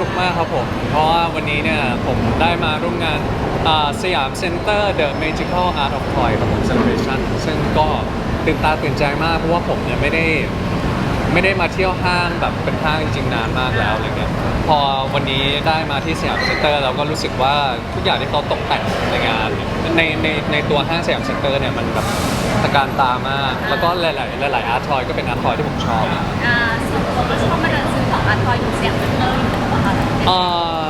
นุกมากครับผม เพราะว่าวันนี้เนี่ยผมได้มาร่วมงานสยามเซ็นเตอร์ The Magical Art of Toy ครับผม Celebration ซึ่งก็ตื่นตาตื่นใจมาก เพราะว่าผมเนี่ยไม่ได้ไม่ได้มาเที่ยวห้างแบบเป็นห้างจริงๆนานมากแล้วอะไรเงี้ยพอวันนี้ได้มาที่สยามเซ็นเตอร์เราก็รู้สึกว่าทุกอย่างที่เขาตกแต่งในงานในในในตัวห้างสยามเซ็นเตอร์เนี่ยมันแบบตะการตามาก แล้วก็หลายๆหลายๆอาร์ตทอยก็เป็นอาร์ตทอยที่ผมชอบอ่าส่วนตัวก็ชอบมาเดินาร์ตทอยอยู่เสียงเป็นเลยอยู่แล้วค่ะเอ่อ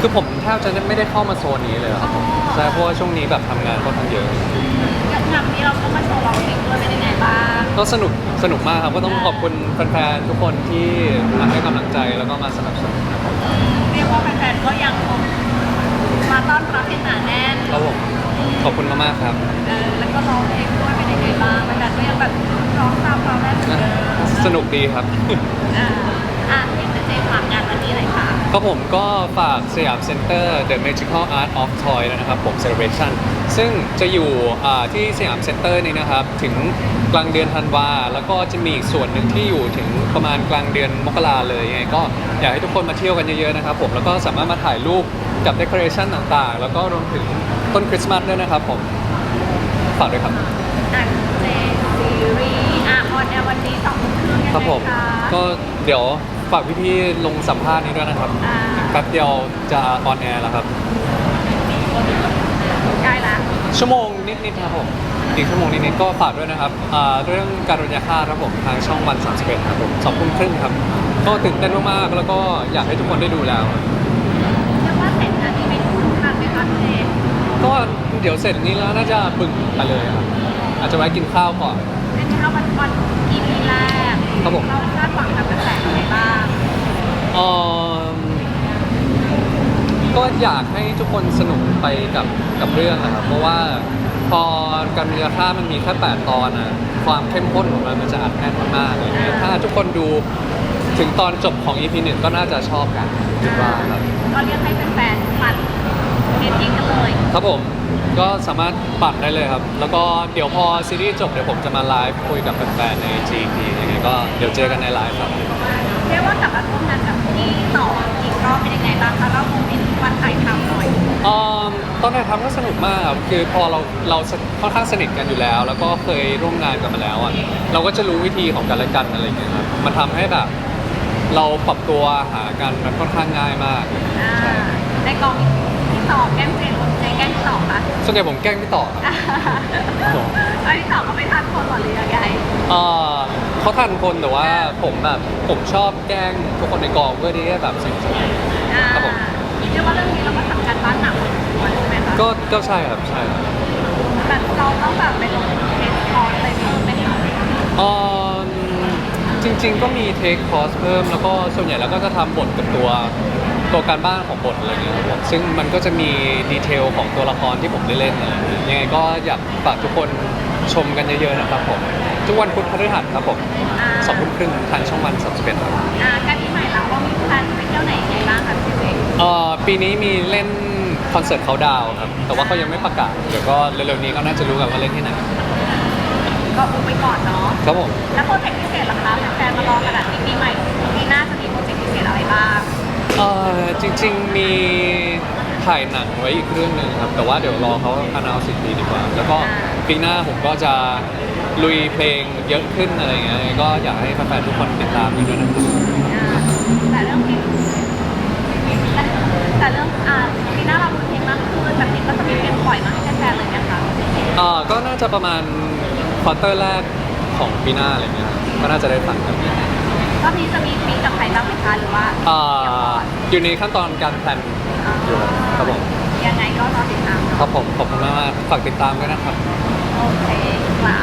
คือผมแทบจะไม่ได้เข้ามาโซนนี้เลยครับผมใช่เพราะว่าช่วงนี้แบบทำงานค่อนข้างเยอะอย่างงานนี้เราก็มาโชว์ร้องเพลงด้วยเป็นยังไงบ้างก็สนุกสนุกมากครับก็ต้องขอบคุณแฟนๆทุกคนที่มาให้กำลังใจแล้วก็มาสนับสนุนนะครับเรียกว่าแฟนๆก็ยังคงมาต้อนรับเป็นหนาแน่น ครับผม ขอบคุณมากๆครับ เออแล้วก็ร้องเพลงด้วยเป็นยังไงบ้างแฟนๆก็ยังแบบร้องตามเราได้เหมือนเดิมสนุกดีครับ อ่าอะที่เจฝากงานวันนี้หน่อยค่ะ ก็ผมก็ฝากสยามเซ็นเตอร์ The Magical Art of Toy ด้วยนะครับผม Celebration ซึ่งจะอยู่อ่าที่สยามเซ็นเตอร์นี่นะครับ ถึงกลางเดือนธันวา แล้วก็จะมีอีกส่วนหนึ่งที่อยู่ถึงประมาณกลางเดือนมกราเลยยังไงก็อยากให้ทุกคนมาเที่ยวกันเยอะๆนะครับผมแล้วก็สามารถมาถ่ายรูป กับเด o อเรชันต่างๆ แล้วก็รวมถึงต้นคริสต์มาสด้วยนะครับผมฝากด้วยครับอะเจซีรีส์อะออนแอร์วันนี้สองทุ่มครึ่งยังครับไงผมคะก็เดี๋ยวฝากพี่ๆลงสัมภาษณ์นี้ด้วยนะครับอ่าแป๊บเดียวจะออนแอร์แล้วครับ ใกล้ละชั่วโมงนิดๆครับผมอีกชั่วโมงนิดๆก็ฝากด้วยนะครับอ่าเรื่องการุญยาฆาตครับผมทางช่องวัน31ครับผมสองทุ่มครึ่งครับ ก็ตื่นเต้นมากๆแล้วก็อยากให้ทุกคนได้ดูแล้ว เรียกว่าเสร็จงานนี้ไม่คุ้มค่าไหมคะเจ ก็เดี๋ยวเสร็จนี้แล้วน่าจะบึ่งไปเลยครับอาจจะไว้กินข้าวก่อนเป็นข้าววันวัน EP แรกครับผม เราคาดหวังกับกระแสยังไงบ้างเอ่อก็อยากให้ทุกคนสนุกไปกับกับเรื่องนะครับ เพราะว่าพอการมีค่ามันมีแค่8ตอนอะความเข้มข้นของมันมันจะอัดแน่นมากๆอะไรเงี้ยถ้าทุกคนดูถึงตอนจบของ EP หนึ่งก็น่าจะชอบกันคิดว่าครับ ก็เรียกให้แฟนๆปัด เรตติ้งกันเลย ครับผมก็สามารถปัดได้เลยครับ แล้วก็เดี๋ยวพอซีรีส์จบเดี๋ยวผมจะมาไลฟ์คุยกับแฟนๆใน GP ยังไงก็เดี๋ยวเจอกันในไลฟ์ครับเรียกว่ากลับมาร่วมงานกับพี่ต่ออีกรอบเป็นยังไงบ้างคะเล่าโมเมนต์วันถ่ายทำหน่อยอืมตอนถ่ายทำก็สนุกมากครับคือพอเราเราค่อนข้างสนิทกันอยู่แล้ว แล้วก็เคยร่วมงานกันมาแล้วอะเราก็จะรู้วิธีของกันและกันอะไรอย่างเงี้ยครับมันทำให้แบบ เราปรับตัวหากันมันค่อนข้างง่ายมาก อ่าในกองพี่ ต่อแกล้งเจนเจแกล้งพี่ต่อปะส่วนใหญ่ผมแกล้งพี่ต่อครับผมไอ้พี่ต่อก็ไม่ทันคนหรอหรือยังไงเอ่อเขาทันคนแต่ว่าผมแบบผมชอบแกล้งทุกคนในกองเพื่อที่จะแบบสนุกสนาน อ่าครับผมเรียกว่าเรื่องนี้เราก็ทำการบ้านหนักพอสมควรใช่ไหมคะก็ก็ใช่ครับใช่ครับแต่เราต้องแบบไปลงเทสคอร์สอะไรเพิ่มไหมคะเอ่อจริง ๆ ก็มีเทคคอร์สเพิ่มแล้วก็ส่วนใหญ่แล้วก็จะทำบทกับตัว ตัวการบ้านของบทอะไรเงี้ยครับผมซึ่งมันก็จะมีดีเทลของตัวละครที่ผมได้เล่นอะไรอย่างเงี้ยยังไงก็อยากฝากทุกคนชมกันเยอะๆนะครับผมทุกวันพุธพฤหัสครับผมอ่าสองทุ่มครึ่งทางช่องวันสามสิบเอ็ดครับอ่าการที่ใหม่เราว่ามีแพลนไปเที่ยวไหนยังไงบ้างคะพี่เจเอ่อปีนี้มีเล่นคอนเสิร์ตเขาดาวน์ครับแต่ว่าเขายังไม่ประกาศเดี๋ยวก็เร็วๆนี้ก็น่าจะรู้กันว่าเล่นที่ไหนก็อุบไปก่อนเนาะครับผมแล้วโปรเจกต์พิเศษล่ะคะ อ่อจริงๆมีถ่ายหนังไว้อีกเรื่องหนึ่งครับ แต่ว่าเดี๋ยวรอเขาอนาสิทีดีกว่า แล้วก็ปีหน้าผมก็จะลุยเพลงเยอะขึ้นอะไรอย่างเงี้ยก็อยากให้แฟนๆทุกคนติดตามกันด้วยนะครับอ่าแต่เรื่องเพลงแต่แต่เรื่องอ่าปีหน้าเรามีเพลงมากขึ้นแบบนี้ก็จะมีเพลงปล่อยมาให้แฟนๆเลยนะคะเอ่อก็น่าจะประมาณควอเตอร์แรกของปีหน้าอะไรเงี้ยครับก็น่าจะได้ฟังกัน รอบนี้จะมีฟีดกับใครบ้างไหมคะหรือว่าเอ่ออยู่ในขั้นตอนการแพลนอยู่ครับผมยังไงก็รอติดตามครับผมขอบคุณมากๆฝากติดตามด้วยนะครับ โอเคครับ